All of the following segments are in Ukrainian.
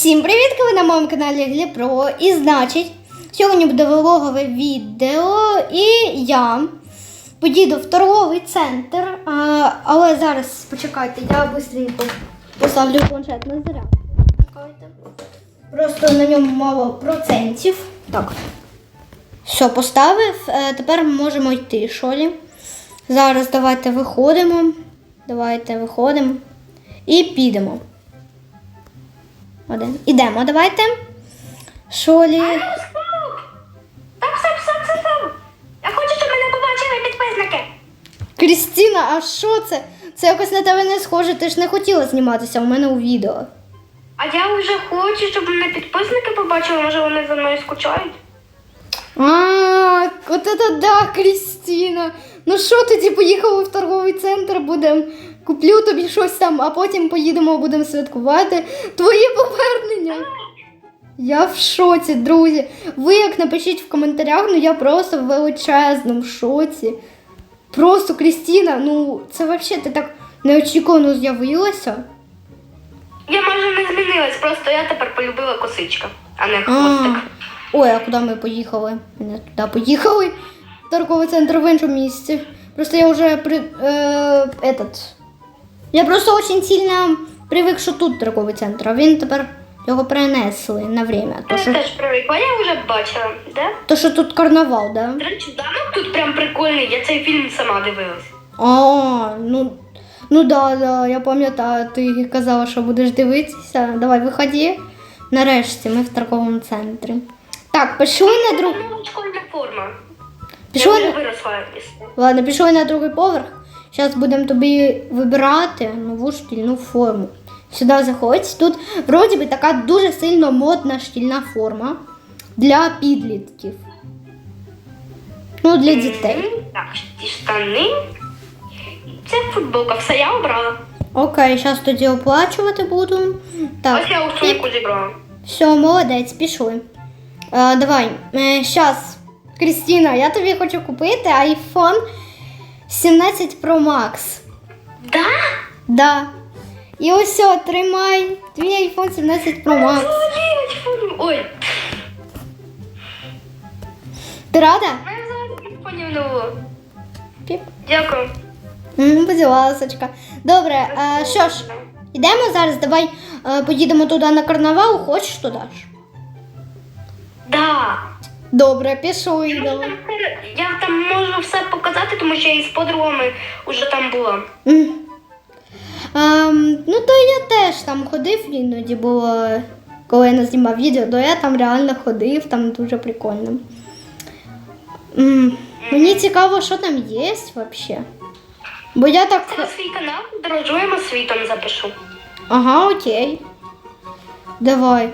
Всім привіт! Ви на моєму каналі Гліпро. І значить, сьогодні буде влогове відео, і я поїду в торговий центр. А, але зараз почекайте, я швидко поставлю планшет на зарядку. Просто на ньому мало процентів. Так. Все, поставив. Е, Тепер можемо йти, що лі? Зараз давайте виходимо. Давайте виходимо і підемо. Один. Ідемо, давайте. Шолі. Так, все, все, все, все. Я хочу, щоб мене побачили підписники. Крістіна, а що це? Це якось на тебе не схоже, ти ж не хотіла зніматися у мене у відео. А я вже хочу, щоб мене підписники побачили, може вони за мною скучають. А, от це да, Крістіна. Ну що тоді поїхали в торговий центр, будемо куплю тобі щось там, а потім поїдемо, будемо святкувати твоє повернення. Я в шоці, друзі. Ви як напишіть в коментарях, ну я просто в величезному шоці. Просто Крістіна, ну це взагалі ти так неочікувано з'явилася. Я майже не змінилась, просто я тепер полюбила косичка, а не А, хвостик. Ой, а куди ми поїхали? Ми не туди поїхали. Торговий центр в іншому місці. Просто я вже при, е, этот. Я просто очень сильно привик, що тут торговий центр, а він тепер його перенесли на время. То, Я що, теж привикла, я вже бачила, да? то, що тут карнавал, да? До речі, замок тут прям прикольний, я цей фільм сама дивилась. А, ну, ну да, да, я пам'ятаю, ти казала, що будеш дивитися. Давай, виходи. Нарешті ми в торговому центрі. Так, пішли на друг. Школьна форма. Пішли Я вже виросла. Ладно, пішли на другий поверх. Зараз будемо тобі вибирати нову шкільну форму. Сюди заходь. Тут вроді би така дуже сильно модна шкільна форма для підлітків. Ну, для дітей. Так, ці штани. Це футболка, все я обрала. Окей, зараз тоді оплачувати буду. Так, Ось я у сумку зібрала. все, молодець, пішли. Е, давай, зараз, Крістіна, я тобі хочу купити iPhone 17 Pro Max. Да? Да. І ось все, тримай. Твій iPhone 17 Pro Max. Ой, Ти рада? мене взагалі телефонів не було. Піп. Дякую. М, Будь ласочка. Добре, а, що ж, йдемо зараз, давай е, поїдемо туди на карнавал, хочеш туди ж? Да. Добре, пішли. Я, там, я там можу все показати, тому що я із подругами вже там була. М. Ем, ну, то я теж там ходив, іноді було, коли я не знімав відео, то я там реально ходив, там дуже прикольно. М, Мені цікаво, що там є взагалі. Бо я так. Це на свій канал дорожуємо світом запишу. Ага, окей. Давай.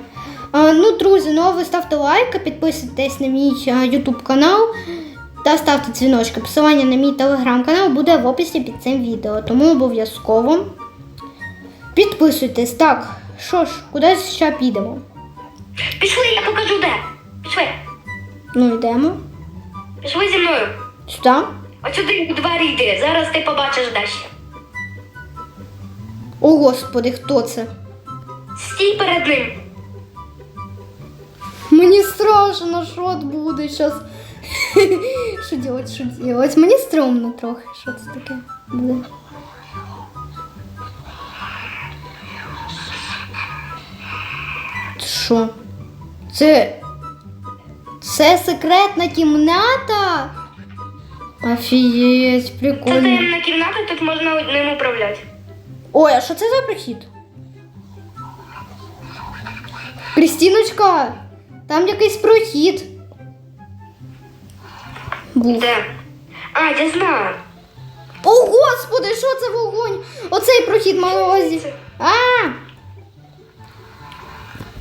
Ну, друзі, ну а ви ставте лайк, підписуйтесь на мій YouTube канал та ставте дзвіночки. Посилання на мій телеграм-канал буде в описі під цим відео, тому обов'язково підписуйтесь. Так, що ж, кудись ще підемо. Пішли, я покажу де. Пішли. Ну, йдемо. Пішли зі мною. Сюди. Ось сюди у двері йди. Зараз ти побачиш далі. О, господи, хто це? Стій перед ним. Мені страшно, що от буде зараз. Що делать, що делать? Мені стрьомно трохи, що це таке буде. Це Що? Це. Це секретна кімната? Офігеть, Це таємна кімната, тут можна ним управляти. Ой, а що це за прохід? Крістіночка, там якийсь прохід. Був. Де? А, я знаю. О, господи, що це вогонь? Оцей прохід увазі. А!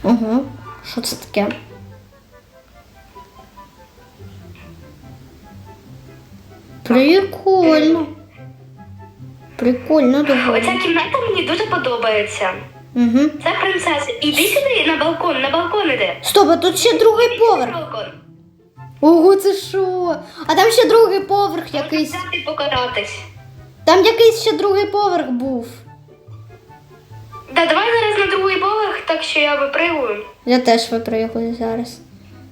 Ого, що це таке? Прикольно. Прикольно доволі. Оця кімната мені дуже подобається. Угу. Це принцеса. Іди сюди на балкон, на балкон іди. Стоп, а тут ще другий поверх. Балкон. Ого, це що? А там ще другий поверх якийсь. Взяти покататись. Там якийсь ще другий поверх був. Да, давай зараз на другий поверх так що я випригую. Я теж випригую зараз.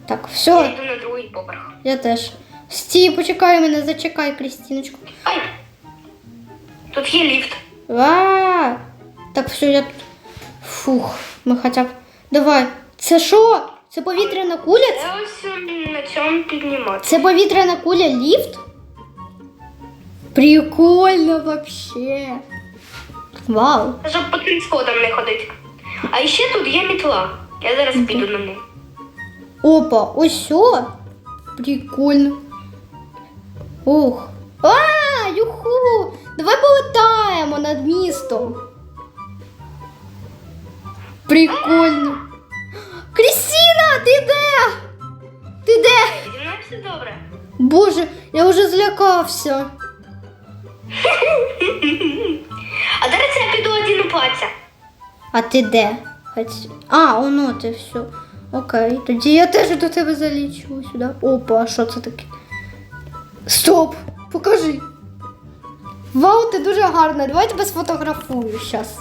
Так, все. Я йду на другий поверх. я теж. Стій, почекай мене, зачекай, Крістіночку. Ай! Тут є ліфт. А, так, все, я тут. Фух, ми хоча б. Давай. Це що? Це повітряна куля? Я ось на цьому піднімати. Це повітряна куля ліфт? Прикольно вообще. Вау. Щоб по тим сходам не ходити. А ще тут є мітла. Я зараз піду на неї. Опа, ось? Прикольно. Ух. А, юху! Давай полетаємо над містом. Прикольно. Крістіна, ти де? Ти де? Все добре. Боже, я вже злякався. А зараз я піду одінупатися. А ти де? Хоч- А, воно ти все. Окей, тоді я теж до тебе залічу сюди. Опа, а що це таке? Стоп! Покажи. Вау, ти дуже гарна. Давай тебе сфотографую зараз.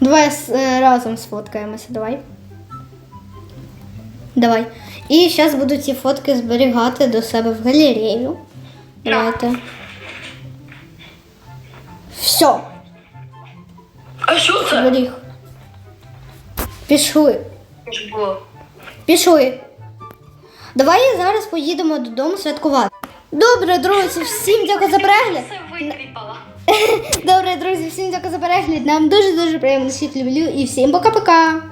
Давай е, разом сфоткаємося, давай. Давай. І зараз буду ці фотки зберігати до себе в галерею. Давайте. Все. А що це? Зберіг. Пішли. Пішли. Давай зараз поїдемо додому святкувати. Добре, друзі, всім дякую за перегляд. Добре, друзі, всім дякую за перегляд. Нам дуже дуже приємно всіх люблю і всім пока-пока.